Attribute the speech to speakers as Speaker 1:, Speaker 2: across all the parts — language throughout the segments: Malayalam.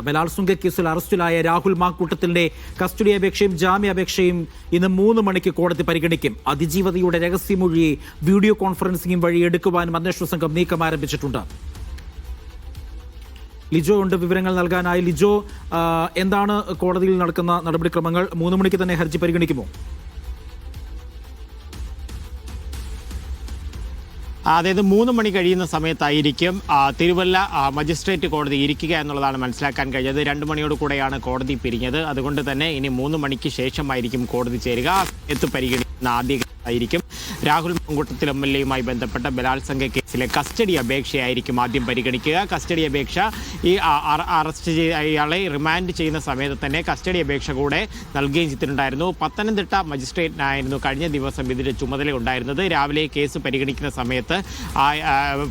Speaker 1: ബലാത്സംഗ കേസിൽ അറസ്റ്റിലായ രാഹുൽ മാക്കൂട്ടത്തിന്റെ കസ്റ്റഡി അപേക്ഷയും ജാമ്യാപേക്ഷയും ഇന്ന് മൂന്ന് മണിക്ക് കോടതി പരിഗണിക്കും. അതിജീവതയുടെ രഹസ്യമൊഴിയെ വീഡിയോ കോൺഫറൻസിംഗും വഴി എടുക്കുവാനും അന്വേഷണ സംഘം നീക്കം ആരംഭിച്ചിട്ടുണ്ട്. ലിജോ ഉണ്ട്. വിവരങ്ങൾ നൽകാനായി ലിജോ എന്താണ് കോടതിയിൽ നടക്കുന്ന നടപടിക്രമങ്ങൾ? മൂന്ന് മണിക്ക് തന്നെ ഹർജി പരിഗണിക്കുമോ?
Speaker 2: അതായത് മൂന്ന് മണി കഴിയുന്ന സമയത്തായിരിക്കും തിരുവല്ല മജിസ്ട്രേറ്റ് കോടതി ഇരിക്കുക എന്നുള്ളതാണ് മനസ്സിലാക്കാൻ കഴിഞ്ഞത്. രണ്ട് മണിയോട് കൂടെയാണ് കോടതി പിരിഞ്ഞത്. അതുകൊണ്ട് തന്നെ ഇനി മൂന്ന് മണിക്ക് ശേഷമായിരിക്കും കോടതി ചേരുക. എത്തു പരിഗണിക്കുന്ന ആദ്യ ആയിരിക്കും. രാഹുൽ മങ്കൂട്ടത്തിൽ എം എൽ എയുമായി ബന്ധപ്പെട്ട ബലാത്സംഗ കേസിലെ കസ്റ്റഡി അപേക്ഷയായിരിക്കും ആദ്യം പരിഗണിക്കുക. കസ്റ്റഡി അപേക്ഷ ഈ അറസ്റ്റ് ചെയ്ത ഇയാളെ റിമാൻഡ് ചെയ്യുന്ന സമയത്ത് തന്നെ കസ്റ്റഡി അപേക്ഷ കൂടെ നൽകുകയും ചെയ്തിട്ടുണ്ടായിരുന്നു. പത്തനംതിട്ട മജിസ്ട്രേറ്റിനായിരുന്നു കഴിഞ്ഞ ദിവസം ഇതിന്റെ ചുമതല ഉണ്ടായിരുന്നത്. രാവിലെ കേസ് പരിഗണിക്കുന്ന സമയത്ത്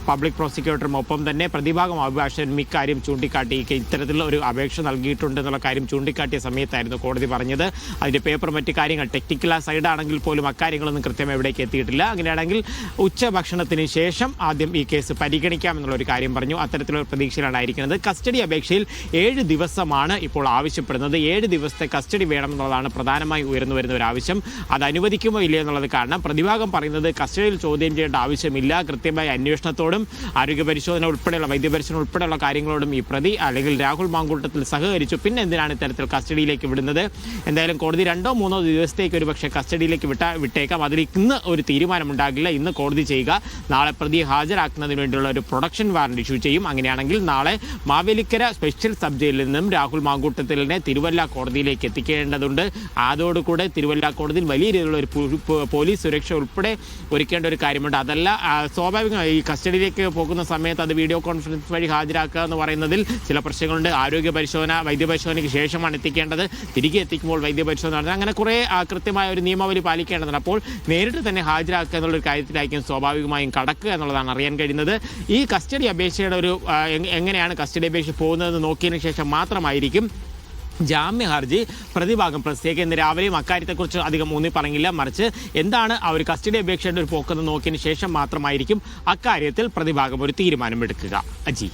Speaker 2: പബ്ലിക് പ്രോസിക്യൂട്ടറും ഒപ്പം തന്നെ പ്രതിഭാഗം അഭിഭാഷകൻ ഇക്കാര്യം ചൂണ്ടിക്കാട്ടി ഇത്തരത്തിലുള്ള ഒരു അപേക്ഷ നൽകിയിട്ടുണ്ട് എന്നുള്ള കാര്യം ചൂണ്ടിക്കാട്ടിയ സമയത്തായിരുന്നു കോടതി പറഞ്ഞത്. അതിന്റെ പേപ്പർ മറ്റു കാര്യങ്ങൾ ടെക്നിക്കൽ സൈഡ് ആണെങ്കിൽ പോലും അക്കാര്യങ്ങളൊന്നും കൃത്യം എവിടേക്ക് എത്തിയിട്ടില്ല. അങ്ങനെയാണെങ്കിൽ ഉച്ചഭക്ഷണത്തിന് ശേഷം ആദ്യം ഈ കേസ് പരിഗണിക്കാം എന്നുള്ള ഒരു കാര്യം പറഞ്ഞു. അത്തരത്തിലുള്ള പ്രതീക്ഷയിലാണ് ഇരിക്കുന്നത് കസ്റ്റഡി അപേക്ഷയിൽ ഏഴ് ദിവസമാണ് ഇപ്പോൾ ആവശ്യപ്പെടുന്നത്. ഏഴ് ദിവസത്തെ കസ്റ്റഡി വേണമെന്നുള്ളതാണ് പ്രധാനമായി ഉയർന്നു വരുന്ന ഒരു ആവശ്യം. അത് അനുവദിക്കുമോ ഇല്ലയോ എന്നുള്ളത് കാരണം പ്രതിഭാഗം പറയുന്നത് കസ്റ്റഡിയിൽ ചോദ്യം ചെയ്യേണ്ട ആവശ്യമില്ല. കൃത്യമായ അന്വേഷണത്തോടും ആരോഗ്യ പരിശോധന ഉൾപ്പെടെയുള്ള വൈദ്യപരിശോധന ഉൾപ്പെടെയുള്ള കാര്യങ്ങളോടും ഈ പ്രതി അല്ലെങ്കിൽ രാഹുൽ മാങ്കൂട്ടത്തിൽ സഹകരിച്ചു. പിന്നെ എന്തിനാണ് ഇത്തരത്തിൽ കസ്റ്റഡിയിലേക്ക് വിടുന്നത്? എന്തായാലും കോടതി രണ്ടോ മൂന്നോ ദിവസത്തേക്ക് ഒരു പക്ഷേ കസ്റ്റഡിയിലേക്ക് വിട്ട വിട്ടേക്കാം. അതിൽ ഇന്ന് ഒരു തീരുമാനമുണ്ടാകില്ല. ഇന്ന് കോടതി ചെയ്യുക നാളെ പ്രതിയെ ഹാജരാക്കുന്നതിന് വേണ്ടിയുള്ള ഒരു പ്രൊഡക്ഷൻ വാറന്റ് ഇഷ്യൂ ചെയ്യും. അങ്ങനെയാണെങ്കിൽ നാളെ മാവേലിക്കര സ്പെഷ്യൽ സബ് ജയിലിൽ നിന്നും രാഹുൽ മാങ്കൂട്ടത്തിലിനെ തിരുവല്ല കോടതിയിലേക്ക് എത്തിക്കേണ്ടതുണ്ട്. അതോടുകൂടെ തിരുവല്ല കോടതിയിൽ വലിയ രീതിയിലുള്ള ഒരു പോലീസ് സുരക്ഷ ഉൾപ്പെടെ ഒരുക്കേണ്ട ഒരു കാര്യമുണ്ട്. അതല്ല സ്വാഭാവികമായി ഈ കസ്റ്റഡിയിലേക്ക് പോകുന്ന സമയത്ത് അത് വീഡിയോ കോൺഫറൻസ് വഴി ഹാജരാക്കുക എന്ന് പറയുന്നതിൽ ചില പ്രശ്നങ്ങളുണ്ട്. ആരോഗ്യ പരിശോധന വൈദ്യപരിശോധനയ്ക്ക് ശേഷമാണ് എത്തിക്കേണ്ടത്. തിരികെ എത്തിക്കുമ്പോൾ വൈദ്യപരിശോധന നടത്തുന്നത് അങ്ങനെ കുറേ കൃത്യമായ ഒരു നിയമാവലി പാലിക്കേണ്ടതുണ്ട്. അപ്പോൾ നേരിട്ട് തന്നെ ഹാജരാക്കുക എന്നുള്ളൊരു കാര്യത്തിലായിരിക്കും സ്വാഭാവികമായും കടക്കുക എന്നുള്ളതാണ് അറിയാൻ കഴിയുന്നത്. ഈ കസ്റ്റഡി അപേക്ഷയുടെ ഒരു എങ്ങനെയാണ് കസ്റ്റഡി അപേക്ഷ പോകുന്നതെന്ന് നോക്കിയതിനു ശേഷം മാത്രമായിരിക്കും ജാമ്യ ഹർജി പ്രതിഭാഗം പ്രസിദ്ധീകരിക്കുക. ഇന്ന് രാവിലെയും അക്കാര്യത്തെക്കുറിച്ച് അധികം ഊന്നി പറഞ്ഞില്ല. മറിച്ച് എന്താണ് ആ ഒരു കസ്റ്റഡി അപേക്ഷയുടെ ഒരു പോക്കെന്ന് നോക്കിയതിന് ശേഷം മാത്രമായിരിക്കും അക്കാര്യത്തിൽ പ്രതിഭാഗം ഒരു തീരുമാനമെടുക്കുക. അജി.